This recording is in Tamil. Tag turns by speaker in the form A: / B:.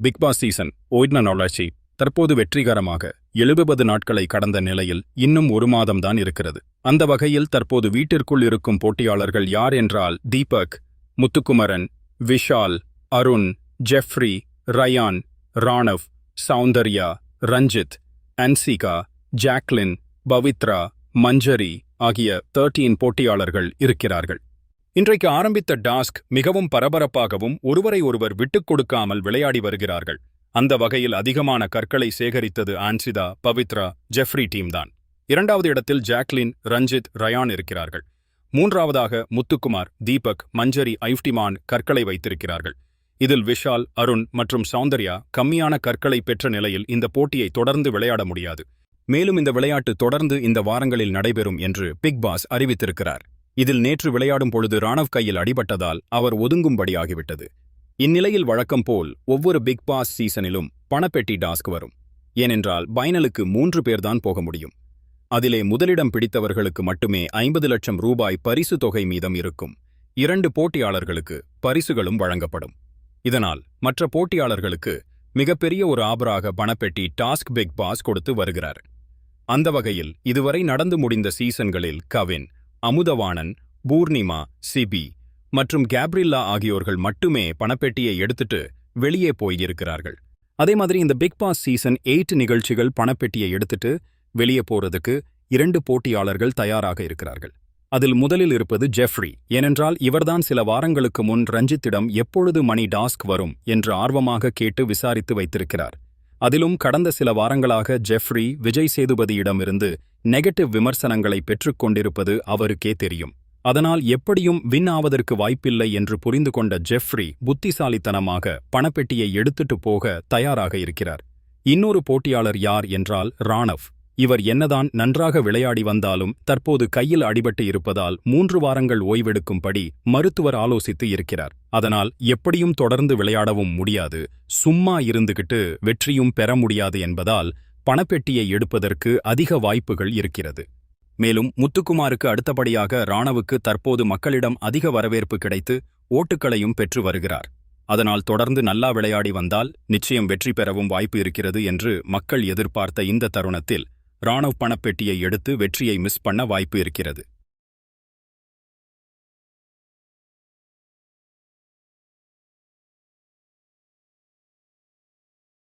A: பிக் பாஸ் சீசன் ஓய்ன நொழச்சி தற்போது வெற்றிகரமாக எழுபது நாட்களை கடந்த நிலையில் இன்னும் ஒரு மாதம்தான் இருக்கிறது. அந்த வகையில் தற்போது வீட்டிற்குள் இருக்கும் போட்டியாளர்கள் யார் என்றால் தீபக் முத்துக்குமரன் விஷால் அருண் ஜெஃப்ரி ரயான் ராணவ் சௌந்தர்யா ரஞ்சித் அன்சிகா ஜாக்லின் பவித்ரா மஞ்சரி ஆகிய தேர்ட்டீன் போட்டியாளர்கள் இருக்கிறார்கள். இன்றைக்கு ஆரம்பித்த டாஸ்க் மிகவும் பரபரப்பாகவும் ஒருவரை ஒருவர் விட்டுக் கொடுக்காமல் விளையாடி வருகிறார்கள். அந்த வகையில் அதிகமான கற்களை சேகரித்தது ஆன்சிதா பவித்ரா ஜெஃப்ரி டீம்தான். இரண்டாவது இடத்தில் ஜாக்லின் ரஞ்சித் ரயான் இருக்கிறார்கள். மூன்றாவதாக முத்துக்குமார் தீபக் மஞ்சரி ஐஃப்டிமான் கற்களை வைத்திருக்கிறார்கள். இதில் விஷால் அருண் மற்றும் சௌந்தர்யா கம்மியான கற்களை பெற்ற நிலையில் இந்த போட்டியை தொடர்ந்து விளையாட முடியாது. மேலும் இந்த விளையாட்டு தொடர்ந்து இந்த வாரங்களில் நடைபெறும் என்று பிக் பாஸ் அறிவித்திருக்கிறார். இதில் நேற்று விளையாடும் பொழுது ராணவ் கையில் அடிபட்டதால் அவர் ஒதுங்கும்படியாகிவிட்டது. இந்நிலையில் வழக்கம் போல் ஒவ்வொரு பிக் பாஸ் சீசனிலும் பணப்பெட்டி டாஸ்க் வரும். ஏனென்றால் பைனலுக்கு மூன்று பேர்தான் போக முடியும். அதிலே முதலிடம் பிடித்தவர்களுக்கு மட்டுமே ஐம்பது லட்சம் ரூபாய் பரிசு தொகை மீதம் இருக்கும். இரண்டு போட்டியாளர்களுக்கு பரிசுகளும் வழங்கப்படும். இதனால் மற்ற போட்டியாளர்களுக்கு மிகப்பெரிய ஒரு ஆபராக பணப்பெட்டி டாஸ்க் பிக் பாஸ் கொடுத்து வருகிறார். அந்த வகையில் இதுவரை நடந்து முடிந்த சீசன்களில் கவின் அமுதவாணன் பூர்ணிமா சிபி மற்றும் கேப்ரில்லா ஆகியோர்கள் மட்டுமே பணப்பெட்டியை எடுத்துட்டு வெளியே போயிருக்கிறார்கள். அதே மாதிரி இந்த பிக் பாஸ் சீசன் எயிட் நிகழ்ச்சிகள் பணப்பெட்டியை எடுத்துட்டு வெளியே போறதுக்கு இரண்டு போட்டியாளர்கள் தயாராக இருக்கிறார்கள். அதில் முதலில் இருப்பது ஜெஃப்ரி. ஏனென்றால் இவர்தான் சில வாரங்களுக்கு முன் ரஞ்சித்திடம் எப்பொழுது மணி டாஸ்க் வரும் என்று ஆர்வமாக கேட்டு விசாரித்து வைத்திருக்கிறார். அதிலும் கடந்த சில வாரங்களாக ஜெஃப்ரி விஜய் சேதுபதியிடமிருந்து நெகட்டிவ் விமர்சனங்களை பெற்றுக் கொண்டிருப்பது அவருக்கே தெரியும். அதனால் எப்படியும் வின் ஆவதற்கு வாய்ப்பில்லை என்று புரிந்து கொண்ட ஜெஃப்ரி புத்திசாலித்தனமாக பணப்பெட்டியை எடுத்துட்டு போக தயாராக இருக்கிறார். இன்னொரு போட்டியாளர் யார் என்றால் ராணவ். இவர் என்னதான் நன்றாக விளையாடி வந்தாலும் தற்போது கையில் அடிபட்டு இருப்பதால் மூன்று வாரங்கள் ஓய்வெடுக்கும்படி மருத்துவர் ஆலோசித்து இருக்கிறார். அதனால் எப்படியும் தொடர்ந்து விளையாடவும் முடியாது. சும்மா இருந்துகிட்டு வெற்றியும் பெற முடியாது என்பதால் பணப்பெட்டியை எடுப்பதற்கு அதிக வாய்ப்புகள் இருக்கிறது. மேலும் முத்துக்குமாருக்கு அடுத்தபடியாக ராணவுக்கு தற்போது மக்களிடம் அதிக வரவேற்பு கிடைத்து ஓட்டுக்களையும் பெற்று வருகிறார். அதனால் தொடர்ந்து நல்லா விளையாடி வந்தால் நிச்சயம் வெற்றி பெறவும் வாய்ப்பு இருக்கிறது என்று மக்கள் எதிர்பார்த்த இந்த தருணத்தில் ராணவ் பணப்பெட்டியை எடுத்து வெற்றியை மிஸ் பண்ண வாய்ப்பு இருக்கிறது.